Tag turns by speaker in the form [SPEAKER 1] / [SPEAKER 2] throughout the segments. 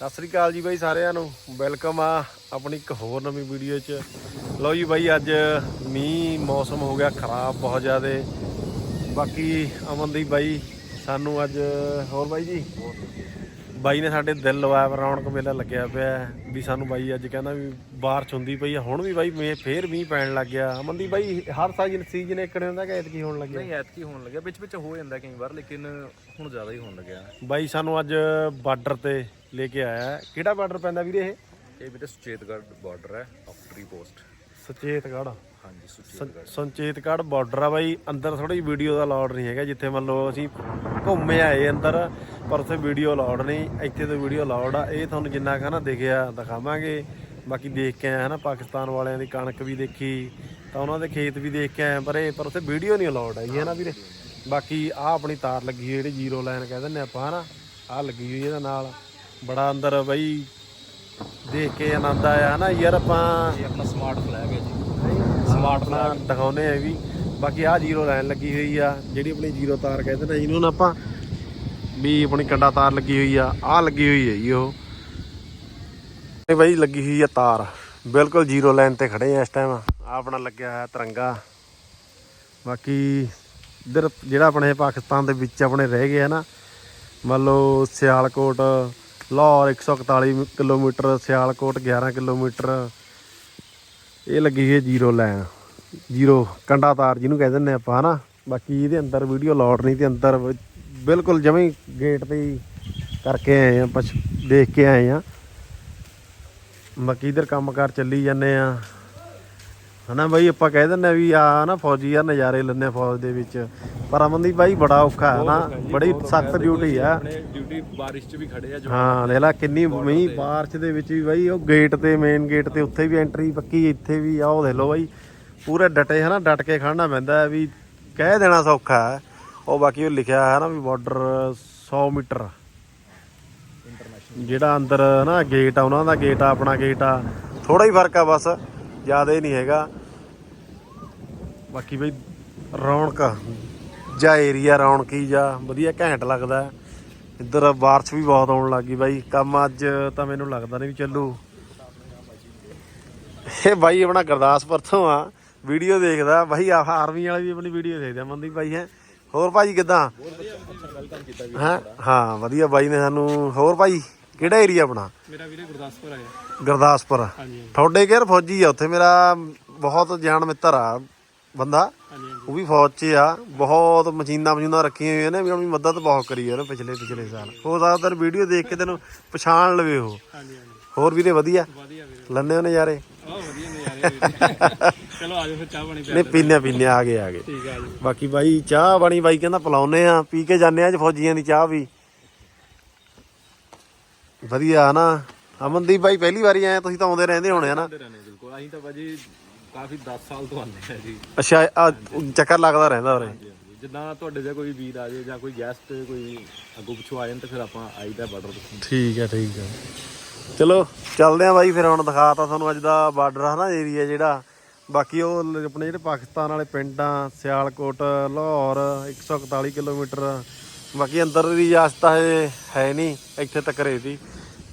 [SPEAKER 1] ਸਤਿ ਸ੍ਰੀ ਅਕਾਲ ਜੀ ਬਾਈ ਸਾਰਿਆਂ ਨੂੰ। ਵੈਲਕਮ ਆ ਆਪਣੀ ਇੱਕ ਹੋਰ ਨਵੀਂ ਵੀਡੀਓ 'ਚ। ਲਓ ਜੀ ਬਾਈ ਅੱਜ ਮੀਂਹ ਮੌਸਮ ਹੋ ਗਿਆ ਖਰਾਬ ਬਹੁਤ ਜ਼ਿਆਦੇ। ਬਾਕੀ ਅਮਨਦੀਪ ਬਾਈ ਸਾਨੂੰ ਅੱਜ ਹੋਰ ਬਾਈ ਜੀ? ਬਾਈ ਨੇ ਸਾਡੇ ਦਿਲ ਲਵਾਇਆ ਰੌਣਕ ਮੇਲਾ ਲੱਗਿਆ ਪਿਆ। ਵੀ ਸਾਨੂੰ ਬਾਈ ਅੱਜ ਕਹਿੰਦਾ ਵੀ ਬਾਰਿਸ਼ ਹੁੰਦੀ ਪਈ ਆ। ਹੁਣ ਵੀ ਬਾਈ ਮੇ ਫੇਰ ਮੀਂਹ ਪੈਣ ਲੱਗ ਗਿਆ। ਅਮਨਦੀਪ ਬਾਈ ਹਰ ਸਾਲ ਸੀਜ਼ਨ ਇੱਕ ਹੁੰਦਾ ਕਿ ਐਤਕੀ ਹੋਣ ਲੱਗਿਆ?
[SPEAKER 2] ਨਹੀਂ ਐਤਕੀ ਹੋਣ ਲੱਗਿਆ। ਵਿੱਚ ਵਿੱਚ ਹੋ ਜਾਂਦਾ ਕਈ ਵਾਰ ਲੇਕਿਨ ਹੁਣ ਜ਼ਿਆਦਾ ਹੀ ਹੋਣ ਲੱਗਿਆ।
[SPEAKER 1] ਬਾਈ ਸਾਨੂੰ ਅੱਜ ਬਾਰਡਰ ਤੇ ਲੈ ਕੇ ਆਇਆ ਹੈ। ਕਿਹੜਾ ਬਾਰਡਰ ਪੈਂਦਾ ਵੀਰੇ ਇਹ?
[SPEAKER 2] ਇਹ ਵੀਰੇ ਸੁਚੇਤਗੜ੍ਹ ਬਾਰਡਰ ਹੈ ਆਫਟਰੀ ਪੋਸਟ
[SPEAKER 1] ਸੁਚੇਤਗੜ੍ਹ।
[SPEAKER 2] ਹਾਂਜੀ ਸੁਚੇਤਗੜ੍ਹ।
[SPEAKER 1] ਸੰਚੇਤਗੜ੍ਹ ਬਾਰਡਰ ਆ ਬਾਈ। ਅੰਦਰ ਥੋੜੀ ਵੀਡੀਓ ਦਾ ਅਲਾਉਡ ਨਹੀਂ ਹੈਗਾ ਜਿੱਥੇ ਮੰਨ ਲਓ ਅਸੀਂ ਘੁੰਮੇ ਆਏ ਅੰਦਰ ਪਰ ਉੱਥੇ ਵੀਡੀਓ ਅਲਾਉਡ ਨਹੀਂ ਇੱਥੇ ਤਾਂ ਵੀਡੀਓ ਅਲਾਉਡ ਆ। ਇਹ ਤੁਹਾਨੂੰ ਜਿੰਨਾ ਕਾ ਨਾ ਦਿਖਿਆ ਦਿਖਾਵਾਂਗੇ। ਬਾਕੀ ਦੇਖ ਕੇ ਆਏ ਹਨਾ ਪਾਕਿਸਤਾਨ ਵਾਲਿਆਂ ਦੀ ਕਣਕ ਵੀ ਦੇਖੀ ਤਾਂ ਉਹਨਾਂ ਦੇ ਖੇਤ ਵੀ ਦੇਖ ਕੇ ਆਏ ਪਰ ਇਹ ਪਰ ਉੱਥੇ ਵੀਡੀਓ ਨਹੀਂ ਅਲਾਉਡ ਹੈਗੀ ਹੈ ਨਾ ਵੀਰੇ। ਬਾਕੀ ਆ ਆਪਣੀ ਤਾਰ ਲੱਗੀ ਹੋਈ ਜਿਹੜੀ ਜ਼ੀਰੋ ਲਾਈਨ ਕਹਿੰਦੇ ਨੇ ਆਪਾਂ ਹਨਾ। ਆ ਲੱਗੀ ਹੋਈ ਇਹਦੇ ਨਾਲ। ਬੜਾ ਅੰਦਰ ਬਾਈ ਦੇਖ ਕੇ ਆਨੰਦ ਆਇਆ ਹਨਾ ਯਾਰ ਆਪਾਂ
[SPEAKER 2] ਇਹ ਆਪਣਾ ਸਮਾਰਟ ਫਲੈਗ ਹੈ ਜੀ।
[SPEAKER 1] ਸਮਾਰਟ ਨਾਲ ਦਿਖਾਉਨੇ ਆ ਵੀ। ਬਾਕੀ ਆ ਜ਼ੀਰੋ ਲਾਈਨ ਲੱਗੀ ਹੋਈ ਆ ਜਿਹੜੀ ਆਪਣੀ ਜ਼ੀਰੋ ਤਾਰ ਕਹਿੰਦੇ ਨੇ ਜਿਹਨੂੰ ਨਾ ਆਪਾਂ ਵੀ ਆਪਣੀ ਕੰਡਾ ਤਾਰ ਲੱਗੀ ਹੋਈ ਆ ਆ ਲੱਗੀ ਹੋਈ ਹੈ ਜੀ ਉਹ। ਇਹ ਬਾਈ ਲੱਗੀ ਹੋਈ ਆ ਤਾਰ। ਬਿਲਕੁਲ ਜ਼ੀਰੋ ਲਾਈਨ ਤੇ ਖੜੇ ਆ ਇਸ ਟਾਈਮ ਆ ਆਪਣਾ ਲੱਗਿਆ ਹੋਇਆ ਤਿਰੰਗਾ। ਬਾਕੀ ਇਧਰ ਜਿਹੜਾ ਆਪਣੇ ਪਾਕਿਸਤਾਨ ਦੇ ਵਿੱਚ ਆਪਣੇ ਰਹਿ ਗਏ ਆ ਨਾ ਮੰਨ ਲਓ ਸਿਆਲਕੋਟ ਲਾਹੌਰ 141 ਕਿਲੋਮੀਟਰ, ਸਿਆਲਕੋਟ 11 ਕਿਲੋਮੀਟਰ। ਇਹ ਲੱਗੀ ਹੈ ਜ਼ੀਰੋ ਲਾਈਨ ਜ਼ੀਰੋ ਕੰਡਾ ਤਾਰ ਜਿਹਨੂੰ ਕਹਿ ਦਿੰਦੇ ਆਪਾਂ, ਹਨਾ? ਬਾਕੀ ਇਹਦੇ ਅੰਦਰ ਵੀਡੀਓ ਲੋਡ ਨਹੀਂ ਤੇ ਅੰਦਰ ਬਿਲਕੁਲ ਜਮੇ ਗੇਟ ਤੇ ਕਰਕੇ ਆਏ ਆ ਪਛ ਦੇਖ ਕੇ ਆਏ ਆ। ਬਾਕੀ ਇਧਰ ਕੰਮਕਾਰ ਚੱਲੀ ਜਾਂਦੇ ਆ। ਹਨਾ ਬਾਈ ਆਪਾਂ ਕਹਿ ਦਿੰਦੇ ਆ ਵੀ ਆ ਨਾ ਫੌਜੀ ਆ ਨਜ਼ਾਰੇ ਆ ਫੌਜ ਦੇ ਵਿੱਚ। ਪਰ ਅਮਨਦੀਪ ਬਾਈ ਬੜਾ ਔਖਾ ਹੈ ਨਾ ਬੜੀ ਸਖਤ ਡਿਊਟੀ ਆ।
[SPEAKER 2] ਡਿਊਟੀ ਬਾਰਿਸ਼ 'ਚ ਵੀ ਖੜੇ ਆ ਜੋ
[SPEAKER 1] ਹਾਂ ਦੇਖ ਲਾ ਕਿੰਨੀ ਮੀਂਹ ਬਾਰਿਸ਼ ਦੇ ਵਿੱਚ ਵੀ ਬਾਈ ਉਹ ਗੇਟ ਤੇ ਮੇਨ ਗੇਟ ਤੇ ਉੱਥੇ ਵੀ ਐਂਟਰੀ ਪੱਕੀ ਇੱਥੇ ਵੀ ਆ ਉਹ ਦੇਖ ਲਓ ਬਾਈ ਪੂਰੇ ਡਟੇ ਹਨਾ ਡਟ ਕੇ ਖੜਨਾ ਪੈਂਦਾ ਵੀ ਕਹਿ ਦੇਣਾ ਸੌਖਾ ਹੈ। ਉਹ ਬਾਕੀ ਉਹ ਲਿਖਿਆ ਹੈ ਨਾ ਵੀ ਬਾਰਡਰ 100 ਮੀਟਰ। ਜਿਹੜਾ ਅੰਦਰ ਨਾ ਗੇਟ ਆ ਉਹਨਾਂ ਦਾ ਗੇਟ ਆ ਆਪਣਾ ਗੇਟ ਆ। ਥੋੜਾ ਹੀ ਫ਼ਰਕ ਆ ਬਸ ਜ਼ਿਆਦਾ ਹੀ ਨਹੀਂ ਹੈਗਾ। ਬਾਕੀ ਬਈ ਰੌਣਕ ਜਾਂ ਏਰੀਆ ਰੌਣਕੀ ਜਾਂ ਵਧੀਆ ਘੈਂਟ ਲੱਗਦਾ। ਇੱਧਰ ਬਾਰਿਸ਼ ਵੀ ਬਹੁਤ ਆਉਣ ਲੱਗੀ ਬਾਈ। ਕੰਮ ਅੱਜ ਤਾਂ ਮੈਨੂੰ ਲੱਗਦਾ ਨਹੀਂ ਵੀ ਚੱਲੂ। ਇਹ ਬਾਈ ਆਪਣਾ ਗੁਰਦਾਸਪੁਰ ਤੋਂ ਆ। ਵੀਡੀਓ ਦੇਖਦਾ। ਬਾਈ ਆ ਆਰਮੀ ਵਾਲੇ ਵੀ ਆਪਣੀ ਵੀਡੀਓ ਦੇਖਦੇ ਆ। ਮਨਦੀਪ ਬਾਈ ਹੈ। ਹੋਰ ਭਾਜੀ ਕਿਦਾਂ? ਹਾਂ? ਹਾਂ ਵਧੀਆ ਬਾਈ ਨੇ ਸਾਨੂੰ। ਹੋਰ ਭਾਈ ਕਿਹੜਾ ਏਰੀਆ ਆਪਣਾ?
[SPEAKER 2] ਮੇਰਾ ਵੀਰੇ ਗੁਰਦਾਸਪੁਰ ਆਇਆ
[SPEAKER 1] ਗੁਰਦਾਸਪੁਰ।
[SPEAKER 2] ਹਾਂਜੀ।
[SPEAKER 1] ਤੁਹਾਡੇ ਘਰ ਫੌਜੀ ਆ? ਉੱਥੇ ਮੇਰਾ ਬਹੁਤ ਜਾਣ ਮਿੱਤਰ ਆ। ਬੰਦਾ ਉਹ ਵੀ ਫੌਜ 'ਚ ਆ। ਬਹੁਤ ਮਸ਼ੀਨਾਂ ਮਸ਼ੀਨਾਂ ਰੱਖੀਆਂ ਹੋਈਆਂ ਨੇ ਵੀ ਆਪਣੀ ਮਦਦ ਬਹੁਤ ਕਰੀ ਆ ਉਹਨੇ ਪਿਛਲੇ ਪਿਛਲੇ ਸਾਲ। ਹੋ ਸਕਦਾ ਤੈਨੂੰ ਵੀਡੀਓ ਦੇਖ ਕੇ ਤੈਨੂੰ ਪਛਾਣ ਲਵੇ ਉਹ। ਹੋਰ ਵੀਰੇ ਵਧੀਆ? ਲੰਨੇ ਹੋ ਨਜ਼ਾਰੇ?
[SPEAKER 2] ਚਲੋ ਆਜੋ ਫਿਰ ਚਾਹ ਪਾਣੀ
[SPEAKER 1] ਨੇ ਪੀਨੇ ਪੀਨੇ ਆ ਗਏ ਆ ਗਏ।
[SPEAKER 2] ਠੀਕ ਆ ਜੀ।
[SPEAKER 1] ਬਾਕੀ ਬਾਈ ਚਾਹ ਬਣੀ ਬਾਈ ਕਹਿੰਦਾ ਪਿਲਾਉਨੇ ਆ। ਪੀ ਕੇ ਜਾਂਦੇ ਆ ਅੱਜ ਫੌਜੀਆਂ ਦੀ ਚਾਹ ਵੀ। ਵਧੀਆ ਨਾ। ਅਮਨਦੀਪ ਬਾਈ ਪਹਿਲੀ ਵਾਰੀ ਆਏ ਤੁਸੀਂ ਤਾਂ ਆਉਂਦੇ ਰਹਿੰਦੇ ਹੋਣੇ ਆ ਨਾ।
[SPEAKER 2] ਬਿਲਕੁਲ। ਅਸੀਂ ਤਾਂ ਭਾਜੀ ਕਾਫੀ 10 ਸਾਲ ਤੋਂ ਆਉਂਦੇ ਆ ਜੀ।
[SPEAKER 1] ਅੱਛਾ ਆ ਚੱਕਰ ਲੱਗਦਾ ਰਹਿੰਦਾ ਉਰੇ।
[SPEAKER 2] ਜਿੱਦਾਂ ਤੁਹਾਡੇ ਜੇ ਕੋਈ ਵੀਰ ਆ ਜੇ ਜਾਂ ਕੋਈ ਗੈਸਟ ਕੋਈ ਅੱਗੋਂ ਪਿੱਛੋਂ ਆ ਜਾਣ ਤਾਂ ਫਿਰ ਆਪਾਂ ਆਈਦਾ ਬਾਰਡਰ
[SPEAKER 1] ਠੀਕ ਹੈ ਠੀਕ ਹੈ ਚਲੋ ਚੱਲਦੇ ਆ ਬਾਈ ਫਿਰ ਹੁਣ ਦਿਖਾਤਾ ਤੁਹਾਨੂੰ ਅੱਜ ਦਾ ਬਾਰਡਰ ਹੈ ਨਾ ਏਰੀਆ ਜਿਹੜਾ। ਬਾਕੀ ਉਹ ਆਪਣੇ ਜਿਹੜੇ ਪਾਕਿਸਤਾਨ ਵਾਲੇ ਪਿੰਡਾਂ ਸਿਆਲਕੋਟ ਲਾਹੌਰ 141 ਕਿਲੋਮੀਟਰ। ਬਾਕੀ ਅੰਦਰ ਦੀ ਇਜਾਜ਼ਤ ਹੈ ਹੈ ਨਹੀਂ ਇੱਥੇ ਤੱਕ ਰਹੇ ਸੀ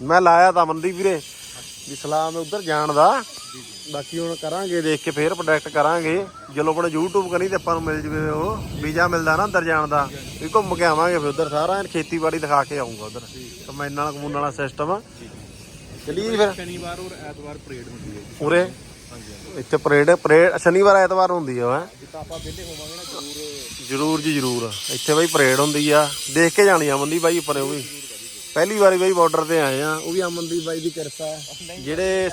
[SPEAKER 1] ਮੈਂ ਲਾਇਆ ਤਾਂ ਮੰਦੀ ਵੀਰੇ। ਵੀ ਸਲਾਮ ਉਧਰ ਜਾਣ ਦਾ। ਬਾਕੀ ਹੁਣ ਕਰਾਂਗੇ ਦੇਖ ਕੇ ਫੇਰ ਪ੍ਰੋਡਕਟ ਕਰਾਂਗੇ। ਜਦੋਂ ਆਪਣੇ YouTube ਕਰੀ ਤੇ ਆਪਾਂ ਨੂੰ ਮਿਲ ਜਵੇ ਉਹ ਵੀਜ਼ਾ ਮਿਲਦਾ ਨਾ ਅੰਦਰ ਜਾਣ ਦਾ। ਵੀ ਘੁੰਮ ਕੇ ਆਵਾਂਗੇ ਫਿਰ ਉਧਰ ਸਾਰਾ ਖੇਤੀਬਾੜੀ ਦਿਖਾ ਕੇ ਆਉਂਗਾ ਉਧਰ। ਕਮੈਨਾਂ ਕਮੂਨ ਵਾਲਾ ਸਿਸਟਮ ਚਲੀਏ ਫਿਰ।
[SPEAKER 2] ਸ਼ਨੀਵਾਰ ਔਰ ਐਤਵਾਰ ਪਰੇਡ ਹੁੰਦੀ ਹੈ ਹਾਂਜੀ
[SPEAKER 1] ਇੱਥੇ ਪਰੇਡ ਪਰੇਡ ਸ਼ਨੀਵਾਰ ਐਤਵਾਰ ਹੁੰਦੀ ਆ ਹੈ।
[SPEAKER 2] ਆਪਾਂ ਵਿਹਲੇ ਹੋਵਾਂਗੇ ਨਾ ਜ਼ਰੂਰ।
[SPEAKER 1] ਜਰੂਰ ਜੀ ਜਰੂਰ। ਇੱਥੇ ਬਾਈ ਪਰੇਡ ਹੁੰਦੀ ਆ। ਦੇਖ ਕੇ ਜਾਣੀ ਅਮਨਦੀਪ ਬਾਈ ਉੱਪਰ ਉਹ ਵੀ। ਪਹਿਲੀ ਵਾਰੀ ਬਾਈ ਬਾਰਡਰ ਤੇ ਆਏ ਆ। ਉਹ ਵੀ ਅਮਨਦੀਪ ਬਾਈ ਦੀ ਕਿਰਪਾ ਜਿਹੜੇ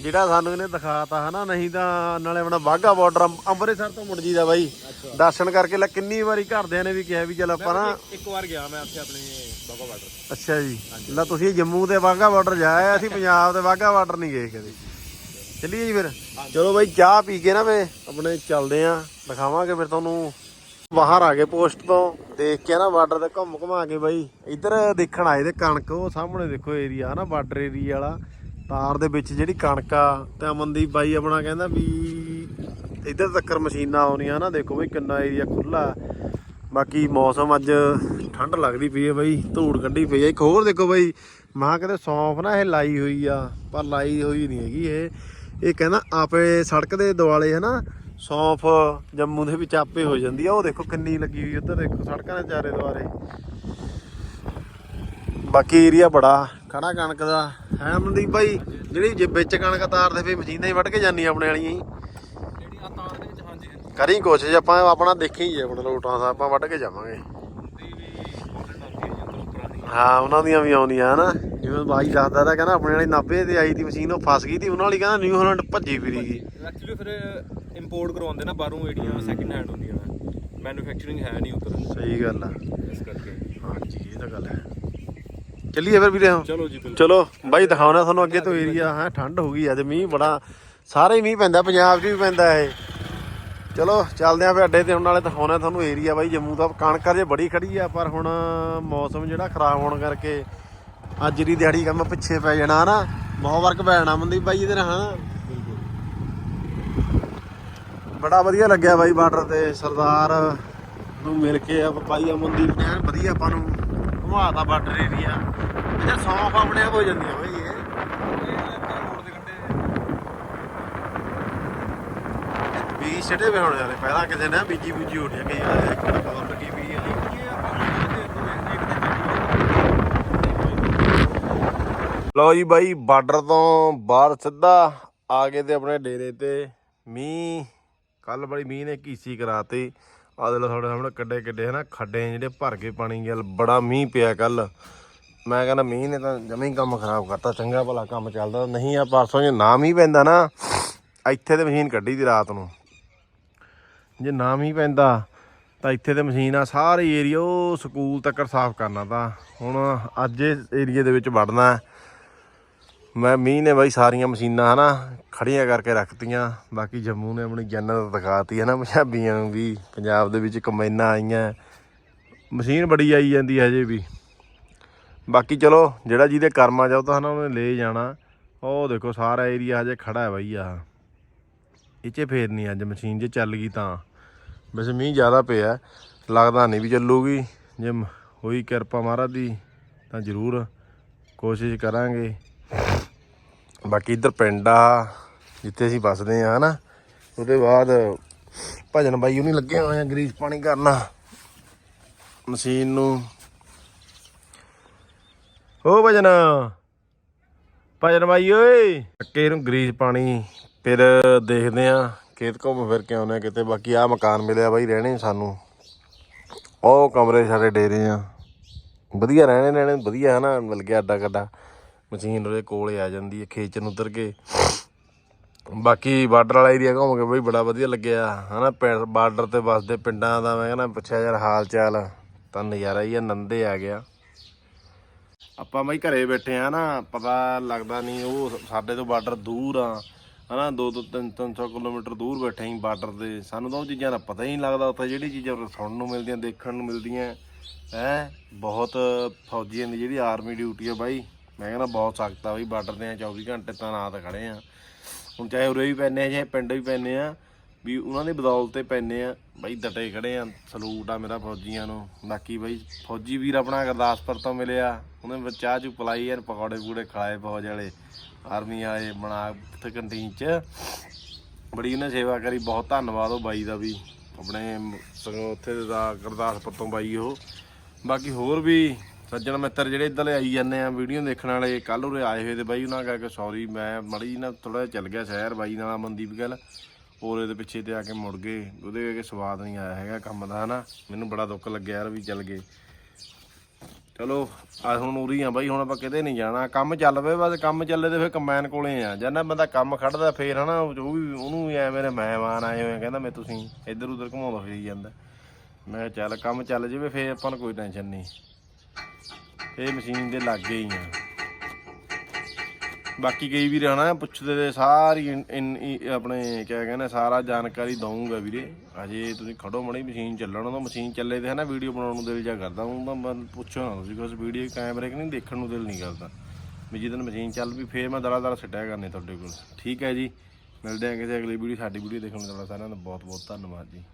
[SPEAKER 1] ਜਿਹੜਾ ਸਾਨੂੰ ਇਹਨੇ ਦਿਖਾਤਾ ਹਨਾ ਨਹੀਂ ਤਾਂ ਨਾਲੇ ਆਪਣਾ ਬਾਗਾ ਬਾਰਡਰ ਅੰਮ੍ਰਿਤਸਰ ਤੋਂ ਮੁੜ ਜੀਦਾ ਬਾਈ। ਦਰਸ਼ਨ ਕਰਕੇ ਲੈ ਕਿੰਨੀ ਵਾਰੀ ਘਰਦਿਆਂ ਨੇ ਵੀ ਕਿਹਾ ਵੀ ਚੱਲ ਆਪਾਂ ਨਾ
[SPEAKER 2] ਇੱਕ ਵਾਰ ਗਿਆ ਮੈਂ ਉੱਥੇ ਆਪਣੇ ਬਾਬਾ ਬਾਰਡਰ
[SPEAKER 1] ਅੱਛਾ ਜੀ। ਲੈ ਤੁਸੀਂ ਜੰਮੂ ਤੇ ਬਾਗਾ ਬਾਰਡਰ ਜਾਏ ਅਸੀਂ ਪੰਜਾਬ ਤੇ ਬਾਗਾ ਬਾਰਡਰ ਨਹੀਂ ਗਏ ਕਦੇ। ਚੱਲੀਏ ਜੀ ਫਿਰ। ਚਲੋ ਬਾਈ ਚਾਹ ਪੀ ਕੇ ਨਾ ਵੇ ਆਪਣੇ ਚੱਲਦੇ ਆਂ। ਦਿਖਾਵਾਂਗੇ ਫਿਰ ਤੁਹਾਨੂੰ। ਬਾਹਰ ਆ ਗਏ ਪੋਸਟ ਤੋਂ। ਦੇਖ ਕੇ ਨਾ ਬਾਰਡਰ ਤੇ ਘੁੰਮ ਘੁਮਾ ਕੇ ਬਾਈ। ਇੱਧਰ ਦੇਖਣ ਆਏ ਤੇ ਕਣਕ, ਉਹ ਸਾਹਮਣੇ ਦੇਖੋ ਏਰੀਆ ਹਨਾ ਬਾਰਡਰ ਏਰੀਆ ਵਾਲਾ। ਤਾਰ ਦੇ ਵਿੱਚ ਜਿਹੜੀ ਕਣਕ ਆ ਤੇ ਅਮਨਦੀਪ ਬਾਈ ਆਪਣਾ ਕਹਿੰਦਾ ਵੀ ਇੱਧਰ ਤੱਕਰ ਮਸ਼ੀਨਾਂ ਆਉਣੀਆਂ ਨਾ। ਦੇਖੋ ਬਈ ਕਿੰਨਾ ਏਰੀਆ ਖੁੱਲਾ ਬਾਕੀ ਮੌਸਮ ਅੱਜ ਠੰਡ ਲੱਗਦੀ ਪਈ ਹੈ ਬਾਈ, ਧੂੜ ਕੱਢੀ ਪਈ ਹੈ ਇੱਕ ਹੋਰ ਦੇਖੋ ਬਾਈ, ਮਾਂ ਕਿਤੇ ਸੌਂਫ ਨਾ ਇਹ ਲਾਈ ਹੋਈ ਆ, ਪਰ ਲਾਈ ਹੋਈ ਨਹੀਂ ਹੈਗੀ ਇਹ। ਇਹ ਕਹਿੰਦਾ ਆਪੇ ਸੜਕ ਦੇ ਦੁਆਲੇ ਹੈ ਨਾ ਸੌਂਫ ਜੰਮੂ ਦੇ ਵਿੱਚ ਆਪੇ ਹੋ ਜਾਂਦੀ ਆ। ਉਹ ਦੇਖੋ ਕਿੰਨੀ ਲੱਗੀ ਹੋਈ ਉੱਧਰ ਦੇਖੋ ਸੜਕਾਂ ਦੇ ਚਾਰੇ ਦੁਆਰੇ। ਬਾਕੀ ਏਰੀਆ ਬੜਾ ਖੜਾ ਕਣਕ ਦਾ। ਹੈ ਮਨਦੀਪ ਭਾਈ ਜਿਹੜੀ ਜੇ ਵਿੱਚ ਕਣਕ ਤਾਰਦੇ ਫੇ ਮਸ਼ੀਨਾਂ ਹੀ ਵੱਢ ਕੇ ਜਾਂਦੀ ਆਪਣੇ ਵਾਲੀਆਂ ਹੀ।
[SPEAKER 2] ਜਿਹੜੀ ਆ ਤਾਰ ਦੇ ਵਿੱਚ ਹਾਂਜੀ
[SPEAKER 1] ਕਰੀ ਕੋਸ਼ਿਸ਼ ਆਪਾਂ ਆਪਣਾ ਦੇਖੀ ਜੇ ਆਪਣਾ ਲੋਟਾਂ ਦਾ ਆਪਾਂ ਵੱਢ ਕੇ ਜਾਵਾਂਗੇ।
[SPEAKER 2] ਦੀ। ਹੈ
[SPEAKER 1] ਉਹਨਾਂ ਦੀਆਂ ਵੀ ਆਉਂਦੀਆਂ ਹਨਾ। ਜਿਵੇਂ ਬਾਈ ਦੱਸਦਾ ਤਾਂ ਕਹਿੰਦਾ ਆਪਣੇ ਵਾਲੀ ਨਾਭੇ ਤੇ ਆਈ ਦੀ ਮਸ਼ੀਨ ਉਹ ਫਸ ਗਈ ਤੀ ਉਹਨਾਂ ਵਾਲੀ ਕਹਿੰਦਾ ਨਿਊ ਹਾਲੈਂਡ ਭੱਜੀ ਫਿਰੀ ਗਈ।
[SPEAKER 2] ਐਕਚੁਅਲੀ ਫਿਰ ਇੰਪੋਰਟ ਕਰਵਾਉਂਦੇ ਨਾ ਬਾਹਰੋਂ ਜਿਹੜੀਆਂ ਸੈਕਿੰਡ ਹੈਂਡ ਹੁੰਦੀਆਂ ਮੈਨੂਫੈਕਚਰਿੰਗ ਹੈ ਨਹੀਂ ਉੱਧਰ।
[SPEAKER 1] ਸਹੀ ਗੱਲ ਆ।
[SPEAKER 2] ਇਸ ਕਰਕੇ।
[SPEAKER 1] ਹਾਂਜੀ ਇਹ ਤਾਂ ਗੱਲ ਹੈ। ਚੱਲੀਏ ਫਿਰ ਵੀਰੇ
[SPEAKER 2] ਚਲੋ ਜੀ ਬਿਲਕੁਲ।
[SPEAKER 1] ਚਲੋ ਬਾਈ ਦਿਖਾਉਣਾ ਤੁਹਾਨੂੰ ਅੱਗੇ ਤੋਂ ਏਰੀਆ ਹੈ ਠੰਡ ਹੋ ਗਈ ਅੱਜ ਮੀਂਹ ਬੜਾ ਸਾਰੇ ਮੀਂਹ ਪੈਂਦਾ ਪੰਜਾਬ 'ਚ ਵੀ ਪੈਂਦਾ ਇਹ। ਚਲੋ ਚੱਲਦੇ ਆਂ ਫਿਰ ਅੱਡੇ ਤੇ ਹੁਣ ਨਾਲੇ ਦਿਖਾਉਣਾ ਤੁਹਾਨੂੰ ਏਰੀਆ ਬਾਈ ਜੰਮੂ ਦਾ ਕਣਕ ਜੇ ਬੜੀ ਖੜੀ ਆ ਪਰ ਹੁਣ ਮੌਸਮ ਜਿਹੜਾ ਖਰਾਬ ਹੋਣ ਕਰਕੇ ਅੱਜ ਦੀ ਦਿਹਾੜੀ ਕੰਮ ਪਿੱਛੇ ਪੈ ਜਾਣਾ ਨਾ। ਬਹੁਤ ਵਰਕ ਪੈ ਜਾਣਾ ਮਨਦੀਪ ਬਾਈ ਇਹਦੇ ਨਾਲ ਹਨਾ ਬੜਾ ਵਧੀਆ ਲੱਗਿਆ ਬਾਈ ਬਾਰਡਰ ਤੇ ਸਰਦਾਰ ਨੂੰ ਮਿਲ ਕੇ ਆ ਪਾਈ ਅਮਨਦੀਪ ਨੇ ਐਨ ਵਧੀਆ ਆਪਾਂ ਨੂੰ ਘੁਮਾਤਾ ਬਾਰਡਰ ਏਰੀਆ ਇਹਦਾ ਸੌਂਫ ਆਪਣੇ ਆਪ ਹੋ ਜਾਂਦੀ ਆ ਬਾਈ ਇਹ। ਬੀਜ ਛੱਡੇ ਵੇ ਹੁਣ ਯਾਰ ਪਹਿਲਾਂ ਕਿਸੇ ਨੇ ਬੀਜੀ ਬੂਜੀ ਹੋ ਕਈ ਆ ਇੱਕ ਕਵਰ ਲੱਗੀ ਵੀ ਆ ਲਓ ਜੀ ਬਾਈ ਬਾਰਡਰ ਤੋਂ ਬਾਹਰ ਸਿੱਧਾ ਆ ਗਏ ਤੇ ਆਪਣੇ ਡੇਰੇ ਤੇ ਮੀਂਹ। ਕੱਲ ਬੜੀ ਮੀਂਹ ਨੇ ਕੀਸੀ ਕਰਾਤੀ। ਆ ਦੇ ਤੁਹਾਡੇ ਸਾਹਮਣੇ ਕੱਡੇ ਕੱਡੇ ਹਨਾ, ਖੱਡੇ ਜਿਹੜੇ ਭਰ ਕੇ ਪਾਣੀ ਗਿਆ ਬੜਾ ਮੀਂਹ ਪਿਆ ਕੱਲ ਮੈਂ ਕਹਿੰਦਾ ਮੀਂਹ ਨੇ ਤਾਂ ਜਮੀ ਕੰਮ ਖਰਾਬ ਕਰਤਾ, ਚੰਗਾ ਭਲਾ ਕੰਮ ਚੱਲਦਾ। ਨਹੀਂ ਆ ਪਰਸੋਂ ਜੇ ਨਾ ਮੀਂਹ ਪੈਂਦਾ ਨਾ, ਇੱਥੇ ਤੇ ਮਸ਼ੀਨ ਕੱਢੀ ਦੀ ਰਾਤ ਨੂੰ। ਜੇ ਨਾ ਮੀਂਹ ਪੈਂਦਾ, ਤਾਂ ਇੱਥੇ ਤੇ ਮਸ਼ੀਨ ਆ, ਸਾਰੇ ਏਰੀਆ ਉਹ ਸਕੂਲ ਤੱਕ ਸਾਫ਼ ਕਰਨਾ ਤਾਂ। ਹੁਣ ਅੱਜ ਇਸ ਏਰੀਏ ਦੇ ਵਿੱਚ ਵੜਨਾ। ਮੈਂ ਮੀਂਹ ਨੇ ਬਾਈ ਸਾਰੀਆਂ ਮਸ਼ੀਨਾਂ ਹਨਾ ਖੜੀਆਂ ਕਰਕੇ ਰੱਖਤੀਆਂ, ਬਾਕੀ ਜੰਮੂ ਨੇ ਆਪਣੀ ਜੰਨਤ ਦਿਖਾਤੀ ਹੈ ਨਾ ਪੰਜਾਬੀਆਂ ਨੂੰ ਵੀ, ਪੰਜਾਬ ਦੇ ਵਿੱਚ ਕਮੈਨਾਂ ਆਈਆਂ। ਮਸ਼ੀਨ ਬੜੀ ਆਈ ਜਾਂਦੀ ਹੈ ਹਜੇ ਵੀ। ਬਾਕੀ ਚਲੋ, ਜਿਹੜਾ ਜਿਹਦੇ ਕਰਮਾਂ 'ਚ ਆ ਉਹ ਤਾਂ ਹਨਾ ਉਹਨੇ ਲੈ ਜਾਣਾ। ਉਹ ਦੇਖੋ ਸਾਰਾ ਏਰੀਆ ਹਜੇ ਖੜਾ ਹੈ ਬਾਈ ਆ ਇਹ 'ਚ ਫੇਰ ਨਹੀਂ ਅੱਜ ਮਸ਼ੀਨ ਜੇ ਚੱਲ ਗਈ ਤਾਂ। ਵੈਸੇ ਮੀਂਹ ਜ਼ਿਆਦਾ ਪਿਆ, ਲੱਗਦਾ ਨਹੀਂ ਵੀ ਚੱਲੂਗੀ। ਜੇ ਮ- ਹੋਈ ਕਿਰਪਾ ਮਹਾਰਾਜ ਦੀ, ਤਾਂ ਜ਼ਰੂਰ ਕੋਸ਼ਿਸ਼ ਕਰਾਂਗੇ। ਬਾਕੀ ਇੱਧਰ ਪਿੰਡ ਆ, ਜਿੱਥੇ ਅਸੀਂ ਵੱਸਦੇ ਆ ਹਨਾ। ਉਹਦੇ ਬਾਅਦ ਭਜਨ ਬਾਈ ਉਹ ਨਹੀਂ ਲੱਗੇ ਹੋਏ ਆ ਗਰੀਸ ਪਾਣੀ ਕਰਨਾ। ਮਸ਼ੀਨ ਨੂੰ। ਓ ਭਜਨ। ਭਜਨ ਬਾਈ, ਓਏ। ਅੱਕੇ ਨੂੰ ਗਰੀਸ ਪਾਣੀ ਫਿਰ ਦੇਖਦੇ ਆ ਖੇਤ ਘੁੰਮ ਫਿਰ ਕੇ ਆਉਂਦੇ ਆ ਕਿਤੇ। ਬਾਕੀ ਆ ਮਕਾਨ ਮਿਲਿਆ ਬਾਈ ਰਹਿਣੇ ਸਾਨੂੰ। ਉਹ ਕਮਰੇ ਸਾਡੇ ਡੇਰੇ ਆ। ਵਧੀਆ ਰਹਿਣੇ ਰਹਿਣੇ ਵਧੀਆ, ਹਨਾ। ਮਿਲ ਗਿਆ ਅੱਡਾ ਕੱਡਾ ਮਸ਼ੀਨ ਉਹਦੇ ਕੋਲੇ ਆ ਜਾਂਦੀ ਹੈ ਖੇਚ ਨੂੰ ਉਤਰ ਕੇ। ਬਾਕੀ ਬਾਰਡਰ ਵਾਲਾ ਏਰੀਆ ਘੁੰਮ ਕੇ ਬਈ ਬੜਾ ਵਧੀਆ ਲੱਗਿਆ, ਹਨਾ? ਬਾਰਡਰ ਤੇ ਵੱਸਦੇ ਪਿੰਡਾਂ ਦਾ ਮੈਂ ਕਹਿੰਦਾ ਪੁੱਛਿਆ, ਯਾਰ ਹਾਲ ਚਾਲ ਤਾਂ ਨਜ਼ਾਰਾ ਹੀ ਆ, ਨੰਦੇ ਆ ਗਿਆ। ਆਪਾਂ ਬਈ ਘਰੇ ਬੈਠੇ ਆ ਨਾ, ਪਤਾ ਲੱਗਦਾ ਨਹੀਂ ਉਹ ਸਾਡੇ ਤੋਂ ਬਾਰਡਰ ਦੂਰ ਆ, ਹਨਾ? 2 ਤੋਂ 3 300 ਕਿਲੋਮੀਟਰ ਦੂਰ ਬੈਠੇ ਆਂ ਬਾਰਡਰ ਦੇ। ਸਾਨੂੰ ਤਾਂ ਉਹ ਚੀਜ਼ਾਂ ਦਾ ਪਤਾ ਹੀ ਨਹੀਂ ਲੱਗਦਾ, ਉੱਥੇ ਜਿਹੜੀ ਚੀਜ਼ਾਂ ਸੁਣਨ ਨੂੰ ਮਿਲਦੀਆਂ, ਦੇਖਣ ਨੂੰ ਮਿਲਦੀਆਂ, ਹੈ? ਬਹੁਤ ਫੌਜੀਆਂ ਦੀ ਜਿਹੜੀ ਆਰਮੀ ਡਿਊਟੀ ਆ ਬਾਈ। ਮੈਂ ਕਹਿੰਦਾ ਬਹੁਤ ਸਖਤ ਆ ਬਈ ਬਾਰਡਰ ਤੇ ਆ 24 ਘੰਟੇ ਰਾਤ ਖੜੇ ਆ। ਹੁਣ ਚਾਹੇ ਉਰੇ ਵੀ ਪੈਨੇ ਆ, ਚਾਹੇ ਪਿੰਡ ਵੀ ਪੈਨੇ ਆ, ਵੀ ਉਹਨਾਂ ਦੇ ਬਦੌਲਤ ਤੇ ਪੈਨੇ ਆ, ਬਈ ਡਟੇ ਖੜੇ ਆ ਸਲੂਟ ਆ ਮੇਰਾ ਫੌਜੀਆਂ ਨੂੰ। ਬਾਕੀ ਬਈ ਫੌਜੀ ਵੀਰ ਆਪਣਾ ਗੁਰਦਾਸਪੁਰ ਤੋਂ ਮਿਲਿਆ ਉਹਨੇ ਵਿੱਚ ਚਾਹ ਚੂ ਪਲਾਈ ਯਾਰ, ਪਕੌੜੇ ਪੂੜੇ ਖਾਏ ਫੌਜ ਵਾਲੇ ਆਰਮੀ ਵਾਲੇ, ਬਣਾ ਉੱਥੇ ਕੰਟੀਨ ਚ। ਬੜੀ ਉਹਨੇ ਸੇਵਾ ਕਰੀ, ਬਹੁਤ ਧੰਨਵਾਦ ਉਹ ਬਾਈ ਦਾ ਵੀ, ਆਪਣੇ ਉੱਥੇ ਦਾ ਗੁਰਦਾਸਪੁਰ ਤੋਂ ਬਾਈ ਉਹ। ਬਾਕੀ ਹੋਰ ਵੀ ਸੱਜਣ ਮਿੱਤਰ ਜਿਹੜੇ ਇੱਧਰ ਆਈ ਜਾਂਦੇ ਆ ਵੀਡੀਓ ਦੇਖਣ ਵਾਲੇ ਕੱਲ ਉਰੇ ਆਏ ਹੋਏ ਤੇ ਬਾਈ ਉਹਨਾਂ ਕਰਕੇ ਸੌਰੀ ਮੈਂ ਮੜੀ ਨਾ ਥੋੜਾ ਜਿਹਾ ਚੱਲ ਗਿਆ ਸ਼ਹਿਰ ਬਾਈ ਨਾਲ ਮਨਦੀਪ ਗੱਲ। ਪੋਰੇ ਦੇ ਪਿੱਛੇ ਤੇ ਆ ਕੇ ਮੁੜ ਗਏ, ਉਹਦੇ ਕਰਕੇ ਸਵਾਦ ਨਹੀਂ ਆਇਆ ਹੈਗਾ ਕੰਮ ਦਾ, ਹਨਾ? ਮੈਨੂੰ ਬੜਾ ਦੁੱਖ ਲੱਗਿਆ ਯਾਰ ਵੀ ਚੱਲ ਗਏ। ਚਲੋ, ਆ ਹੁਣ ਉਰੀ ਆ ਬਾਈ, ਹੁਣ ਆਪਾਂ ਕਿਤੇ ਨਹੀਂ ਜਾਣਾ। ਕੰਮ ਚੱਲ ਪਏ ਬਸ ਕੰਮ ਚੱਲੇ ਤੇ ਫਿਰ ਕੰਬਾਈਨ ਕੋਲੇ ਆ। ਜਾਂ ਨਾ ਬੰਦਾ ਕੰਮ ਖੜਦਾ ਫੇਰ, ਹਨਾ? ਉਹ ਵੀ ਉਹਨੂੰ ਵੀ ਐ ਮੇਰੇ ਮਹਿਮਾਨ ਆਏ ਹੋਏ ਕਹਿੰਦਾ ਮੈਂ ਤੁਸੀਂ ਇੱਧਰ ਉੱਧਰ ਘੁਮਾਉਂਦਾ ਫਿਰੀ ਜਾਂਦਾ। ਮੈਂ ਕਿਹਾ ਚੱਲ, ਕੰਮ ਚੱਲ ਜਾਵੇ, ਫੇਰ ਆਪਾਂ ਨੂੰ ਕੋਈ ਟੈਨਸ਼ਨ ਨਹੀਂ। ਇਹ ਮਸ਼ੀਨ ਦੇ ਲਾਗੇ ਹੀ ਆ। ਬਾਕੀ ਕਈ ਵੀਰ ਹਨਾ, ਪੁੱਛਦੇ ਤੇ ਸਾਰੀ ਇਨ- ਆਪਣੇ ਕਿਆ ਕਹਿੰਦੇ, ਸਾਰਾ ਜਾਣਕਾਰੀ ਦਊਂਗਾ ਵੀਰੇ। ਅਜੇ ਤੁਸੀਂ ਖੜੋ ਮੜੀ, ਮਸ਼ੀਨ ਚੱਲਣ ਤੋਂ ਮਸ਼ੀਨ ਚੱਲੇ ਤੇ ਹਨਾ, ਵੀਡੀਓ ਬਣਾਉਣ ਨੂੰ ਦਿਲ ਜਾ ਕਰਦਾ। ਹੁਣ ਤਾਂ ਮੈਂ- ਪੁੱਛੋ ਨਾ ਤੁਸੀਂ ਕੁਛ ਵੀਡੀਓ ਕੈਮਰੇ ਕਿ ਨਹੀਂ, ਦੇਖਣ ਨੂੰ ਦਿਲ ਨਹੀਂ ਕਰਦਾ। ਵੀ ਜਦੋਂ ਮਸ਼ੀਨ ਚੱਲ ਵੀ ਫੇਰ ਮੈਂ ਦੜਾ ਦੜਾ ਸਿੱਟਿਆ ਕਰਨੇ ਤੁਹਾਡੇ ਕੋਲ। ਠੀਕ ਹੈ ਜੀ। ਮਿਲਦੇ ਹਾਂ ਕਿਸੇ ਅਗਲੀ ਵੀਡੀਓ, ਸਾਡੀ ਵੀਡੀਓ ਦੇਖਣ ਨੂੰ ਤੁਹਾਡਾ ਸਾਰਿਆਂ ਦਾ ਬਹੁਤ ਬਹੁਤ ਧੰਨਵਾਦ ਜੀ।